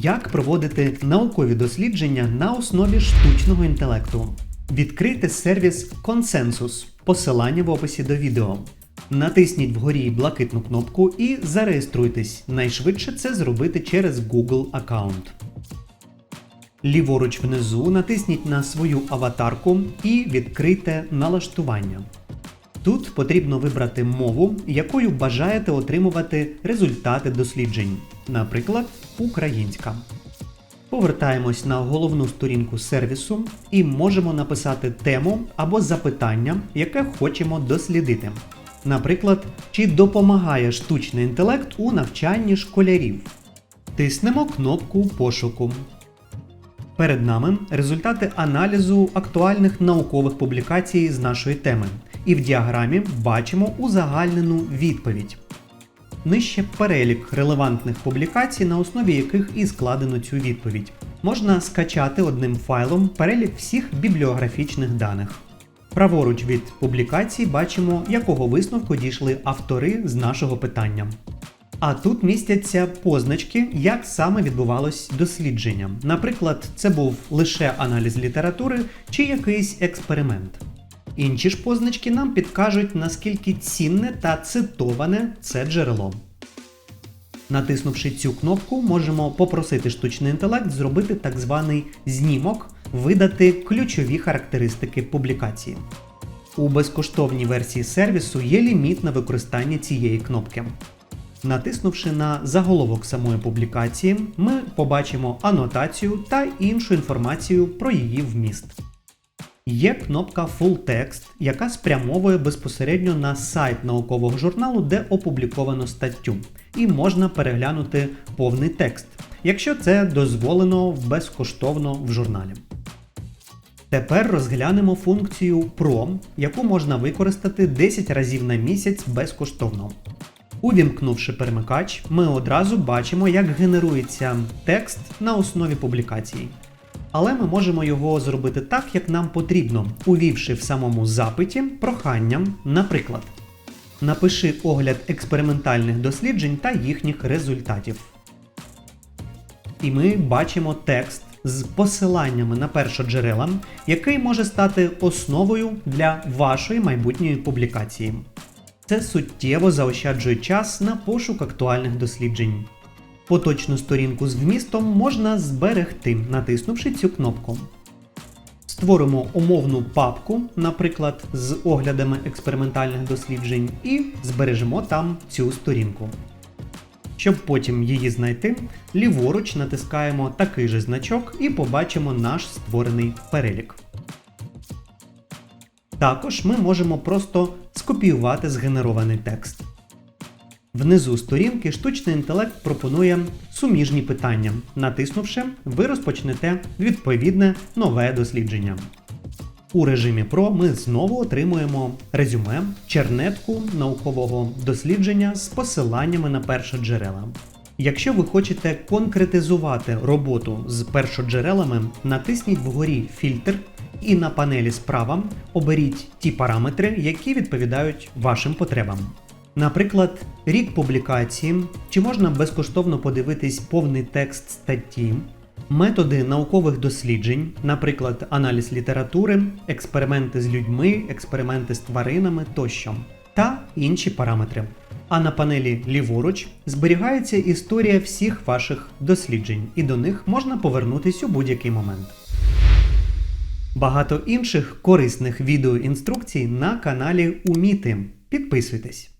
Як проводити наукові дослідження на основі штучного інтелекту? Відкрийте сервіс Консенсус, посилання в описі до відео. Натисніть вгорі блакитну кнопку і зареєструйтесь. Найшвидше це зробити через Google аккаунт. Ліворуч внизу натисніть на свою аватарку і відкрийте налаштування. Тут потрібно вибрати мову, якою бажаєте отримувати результати досліджень, наприклад, українська. Повертаємось на головну сторінку сервісу і можемо написати тему або запитання, яке хочемо дослідити. Наприклад, чи допомагає штучний інтелект у навчанні школярів. Тиснемо кнопку пошуку. Перед нами результати аналізу актуальних наукових публікацій з нашої теми, і в діаграмі бачимо узагальнену відповідь. Нижче перелік релевантних публікацій, на основі яких і складено цю відповідь. Можна скачати одним файлом перелік всіх бібліографічних даних. Праворуч від публікацій бачимо, якого висновку дійшли автори з нашого питання. А тут містяться позначки, як саме відбувалось дослідження. Наприклад, це був лише аналіз літератури чи якийсь експеримент. Інші ж позначки нам підкажуть, наскільки цінне та цитоване це джерело. Натиснувши цю кнопку, можемо попросити штучний інтелект зробити так званий знімок, видати ключові характеристики публікації. У безкоштовній версії сервісу є ліміт на використання цієї кнопки. Натиснувши на заголовок самої публікації, ми побачимо анотацію та іншу інформацію про її вміст. Є кнопка Full Text, яка спрямовує безпосередньо на сайт наукового журналу, де опубліковано статтю, і можна переглянути повний текст, якщо це дозволено безкоштовно в журналі. Тепер розглянемо функцію Pro, яку можна використати 10 разів на місяць безкоштовно. Увімкнувши перемикач, ми одразу бачимо, як генерується текст на основі публікації. Але ми можемо його зробити так, як нам потрібно, увівши в самому запиті прохання, наприклад, напиши огляд експериментальних досліджень та їхніх результатів. І ми бачимо текст з посиланнями на першоджерела, який може стати основою для вашої майбутньої публікації. Це суттєво заощаджує час на пошук актуальних досліджень. Поточну сторінку з вмістом можна зберегти, натиснувши цю кнопку. Створимо умовну папку, наприклад, з оглядами експериментальних досліджень, і збережемо там цю сторінку. Щоб потім її знайти, ліворуч натискаємо такий же значок і побачимо наш створений перелік. Також ми можемо просто скопіювати згенерований текст. Внизу сторінки штучний інтелект пропонує суміжні питання. Натиснувши, ви розпочнете відповідне нове дослідження. У режимі Pro ми знову отримуємо резюме, чернетку наукового дослідження з посиланнями на першоджерела. Якщо ви хочете конкретизувати роботу з першоджерелами, натисніть вгорі фільтр і на панелі справа оберіть ті параметри, які відповідають вашим потребам. Наприклад, рік публікації, чи можна безкоштовно подивитись повний текст статті, методи наукових досліджень, наприклад, аналіз літератури, експерименти з людьми, експерименти з тваринами тощо, та інші параметри. А на панелі ліворуч зберігається історія всіх ваших досліджень, і до них можна повернутись у будь-який момент. Багато інших корисних відеоінструкцій на каналі Уміти. Підписуйтесь.